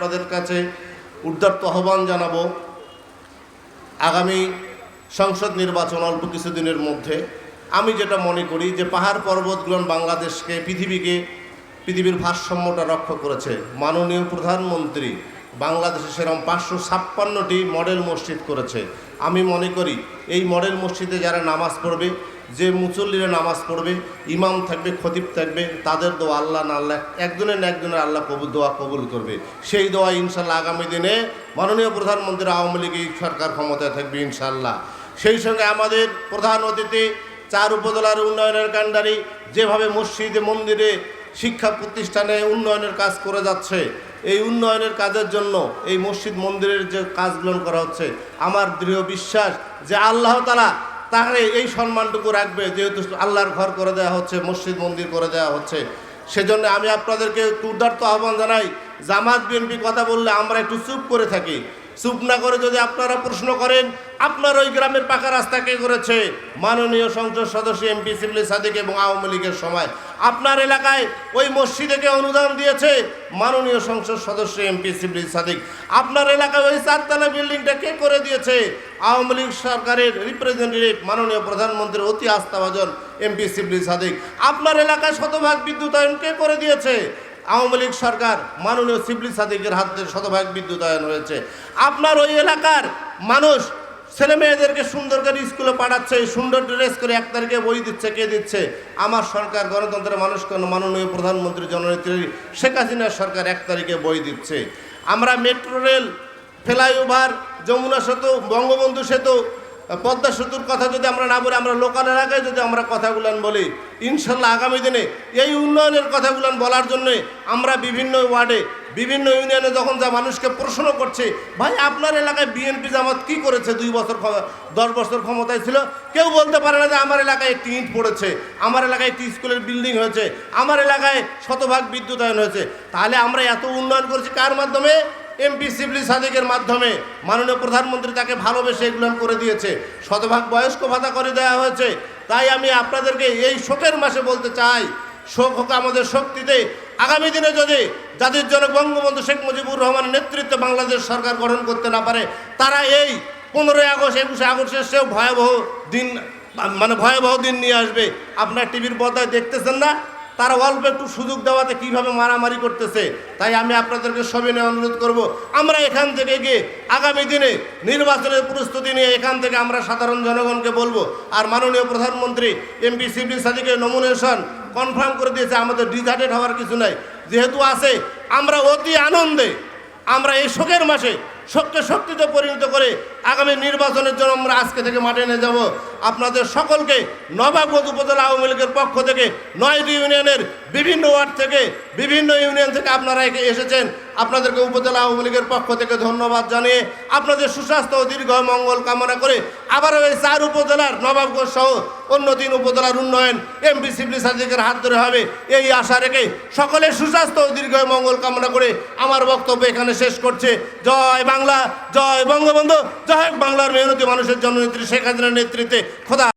আপনাদের কাছে উদ্ধার্ত আহ্বান জানাব। আগামী সংসদ নির্বাচন অল্প কিছুদিনের মধ্যে। আমি যেটা মনে করি যে পাহাড় পর্বতগুলো বাংলাদেশকে, পৃথিবীকে, পৃথিবীর ভারসাম্যটা রক্ষা করেছে। মাননীয় প্রধানমন্ত্রী বাংলাদেশে সেরকম পাঁচশো ছাপ্পান্নটি মডেল মসজিদ করেছে। আমি মনে করি এই মডেল মসজিদে যারা নামাজ পড়বে, যে মুসল্লিরা নামাজ পড়বে, ইমাম থাকবে, খতিব থাকবে, তাদের দোয়া আল্লাহ না আল্লাহ, একজনের না একজনের আল্লাহ কবুল, দোয়া কবুল করবে। সেই দোয়া ইনশাল্লাহ আগামী দিনে মাননীয় প্রধানমন্ত্রী আওয়ামী লীগ এই সরকার ক্ষমতায় থাকবে ইনশাল্লাহ সেই সঙ্গে আমাদের প্রধান অতিথি চার উপজেলার উন্নয়নের কাণ্ডারি, যেভাবে মসজিদে, মন্দিরে শিক্ষা প্রতিষ্ঠানে উন্নয়নের কাজ করে যাচ্ছে। এই উন্নয়নের কাজের জন্য এই মসজিদ মন্দিরের যে কাজগুলো করা হচ্ছে, আমার দৃঢ় বিশ্বাস যে আল্লাহ তালা তাহলে এই সম্মানটুকু রাখবে, যেহেতু আল্লাহর ঘর করে দেওয়া হচ্ছে, মসজিদ মন্দির করে দেওয়া হচ্ছে। সেজন্য আমি আপনাদেরকে উদার্ত আহ্বান জানাই, জামাত বিএনপি কথা বললে আমরা একটু চুপ করে থাকি। না করে যদি আপনারা প্রশ্ন করেন, আপনার ওই গ্রামের পাকা রাস্তা কে করেছে? মাননীয় সংসদ সদস্য এমপি সিবলি সাদিক এবং আওয়ামী লীগের সময়। আপনার এলাকায় ওই মসজিদে অনুদান দিয়েছে? মাননীয় সংসদ সদস্য এমপি সিবলি সাদিক। আপনার এলাকায় ওই চারতলা বিল্ডিংটা কে করে দিয়েছে? আওয়ামী লীগ সরকারের রিপ্রেজেন্টেটিভ মাননীয় প্রধানমন্ত্রীর অতি আস্থাভাজন এমপি সিবলি সাদিক। আপনার এলাকায় শতভাগ বিদ্যুতায়ন কে করে দিয়েছে? আওয়ামী লীগ সরকার মাননীয় সিবলি সাদিকের হাত শতভাগ বিদ্যুতায়ন হয়েছে। আপনার ওই এলাকার মানুষ, ছেলে মেয়েদেরকে সুন্দর করে স্কুলে পাঠাচ্ছে, সুন্দর ড্রেস করে এক তারিখে বই দিচ্ছে, কে দিচ্ছে? আমার সরকার, গণতন্ত্রের মানুষ কেন? মাননীয় প্রধানমন্ত্রী জননেত্রী শেখ হাসিনার সরকার এক তারিখে বই দিচ্ছে। আমরা মেট্রো রেল ফ্লাইওভার, যমুনা সেতু, বঙ্গবন্ধু সেতু পদ্মা সেতুর কথা যদি আমরা না বলি, আমরা লোকাল এলাকায় যদি আমরা কথাগুলান বলি, ইনশাল্লাহ আগামী দিনে এই উন্নয়নের কথাগুলান বলার জন্যে আমরা বিভিন্ন ওয়ার্ডে, বিভিন্ন ইউনিয়নে যখন যা মানুষকে প্রশ্ন করছে, ভাই, আপনার এলাকায় বিএনপি জামাত কি করেছে? দুই বছর দশ বছর ক্ষমতায় ছিল। কেউ বলতে পারে না যে আমার এলাকায় একটি ইট পড়েছে, আমার এলাকায় একটি স্কুলের বিল্ডিং হয়েছে, আমার এলাকায় শতভাগ বিদ্যুতায়ন হয়েছে। তাহলে আমরা এত উন্নয়ন করেছি কার মাধ্যমে? এমপি সিবলি সাদিকের মাধ্যমে মাননীয় প্রধানমন্ত্রী তাকে ভালোবেসে এগুলো করে দিয়েছে। শতভাগ বয়স্ক ভাতা করে দেওয়া হয়েছে। তাই আমি আপনাদেরকে এই শোকের মাসে বলতে চাই, শোক হোক আমাদের শক্তিতে, আগামী দিনে যদি জাতির জনক বঙ্গবন্ধু শেখ মুজিবুর রহমানের নেতৃত্বে বাংলাদেশ সরকার গঠন করতে না পারে, তারা এই পনেরোই আগস্ট, একুশে আগস্টের সেও ভয়াবহ দিন মানে ভয়াবহ দিন নিয়ে আসবে। আপনার টিভির পর্দায় দেখতেছেন না তারা অল্প একটু সুযোগ দেওয়াতে কীভাবে মারামারি করতেছে, তাই আমি আপনাদেরকে সবিনয় অনুরোধ করব। আমরা এখান থেকে গিয়ে আগামী দিনে নির্বাচনের প্রস্তুতি নিয়ে এখান থেকে আমরা সাধারণ জনগণকে বলব। আর মাননীয় প্রধানমন্ত্রী এমপি সিবি সাদিকের নমিনেশন কনফার্ম করে দিয়েছে, আমাদের ডিজার্টেড হওয়ার কিছু নাই। যেহেতু আছে, আমরা অতি আনন্দে, আমরা এই শোকের মাসে শোককে শক্তিতে পরিণত করে আগামী নির্বাচনের জন্য আমরা আজকে থেকে মাঠে নিয়ে যাব। আপনাদের সকলকে নবাবগঞ্জ উপজেলা আওয়ামী লীগের পক্ষ থেকে নয়টি ইউনিয়নের বিভিন্ন ওয়ার্ড থেকে, বিভিন্ন ইউনিয়ন থেকে আপনারা এসেছেন। আপনাদেরকে উপজেলা আওয়ামী লীগের পক্ষ থেকে ধন্যবাদ জানিয়ে আপনাদের সুস্বাস্থ্য ও দীর্ঘ মঙ্গল কামনা করে আবারও এই চার উপজেলার নবাবগঞ্জ সহ অন্য তিন উপজেলার উন্নয়ন এমপি সিবলি সাদিকের হাত ধরে হবে। এই আশা রেখে সকলের সুস্বাস্থ্য ও দীর্ঘ মঙ্গল কামনা করে আমার বক্তব্য এখানে শেষ করছে। জয় বাংলা, জয় বঙ্গবন্ধু, জয় বাংলার মেহনতি মানুষের জননেত্রী শেখ হাসিনার নেতৃত্বে こだ